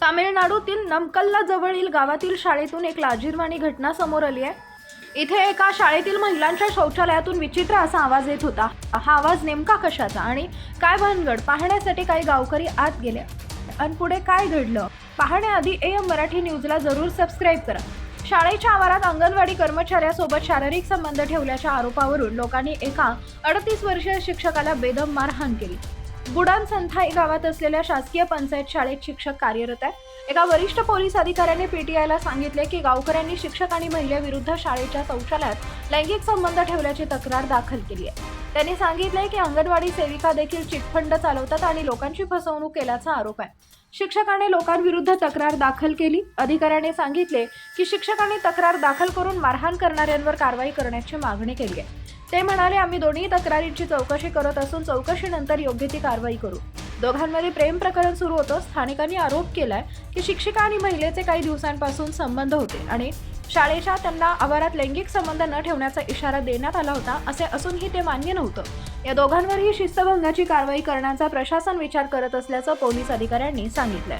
तामिळनाडूतील नमकल्ला जवळील गावातील शाळेतून एक लाजीरवाणी घटना समोर आली आहे. इथे एका शाळेतील महिलांच्या शौचालयातून विचित्र असा आवाज येत होता. हा आवाज नेमका कशाचा आणि काय भानगड? पाहण्यासाठी काही गावकरी आत गेले. आणि पुढे काय घडलं? पाहण्याआधी ए एम मराठी न्यूजला जरूर सबस्क्राईब करा. शाळेच्या आवारात अंगणवाडी कर्मचाऱ्यासोबत शारीरिक संबंध ठेवल्याच्या आरोपावरून लोकांनी एका अडतीस वर्षीय शिक्षकाला बेदम मारहाण केली. बुडान संथा गावात असलेल्या शासकीय पंचायत शाळेत शिक्षक कार्यरत आहे एका वरिष्ठ पोलीस अधिकाऱ्याने पीटीआयला सांगितले की गावकऱ्यांनी शिक्षक आणि महिलेविरुद्ध शाळेच्या शौचालयात लैंगिक संबंध ठेवल्याची तक्रार दाखल केली आहे. त्यांनी सांगितले की अंगणवाडी सेविका देखील चिटफंड चालवतात आणि लोकांची फसवणूक केल्याचा आरोप आहे. शिक्षकाने लोकांविरुद्ध तक्रार दाखल केली. अधिकाऱ्याने सांगितले की शिक्षकांनी तक्रार दाखल करून मारहाण करणाऱ्यांवर कारवाई करण्याची मागणी केली आहे. ते म्हणाले आम्ही दोन्ही तक्रारींची चौकशी करत असून चौकशीनंतर योग्य ती कारवाई करू. दोघांमध्ये प्रेम प्रकरण सुरू होतं. स्थानिकांनी आरोप केलाय की शिक्षिका आणि महिलेचे काही दिवसांपासून संबंध होते आणि शाळेच्या त्यांना आवारात लैंगिक संबंध न ठेवण्याचा इशारा देण्यात आला होता असे असूनही ते मान्य नव्हतं. या दोघांवरही शिस्तभंगाची कारवाई करण्याचा प्रशासन विचार करत असल्याचं पोलीस अधिकाऱ्यांनी सांगितलंय.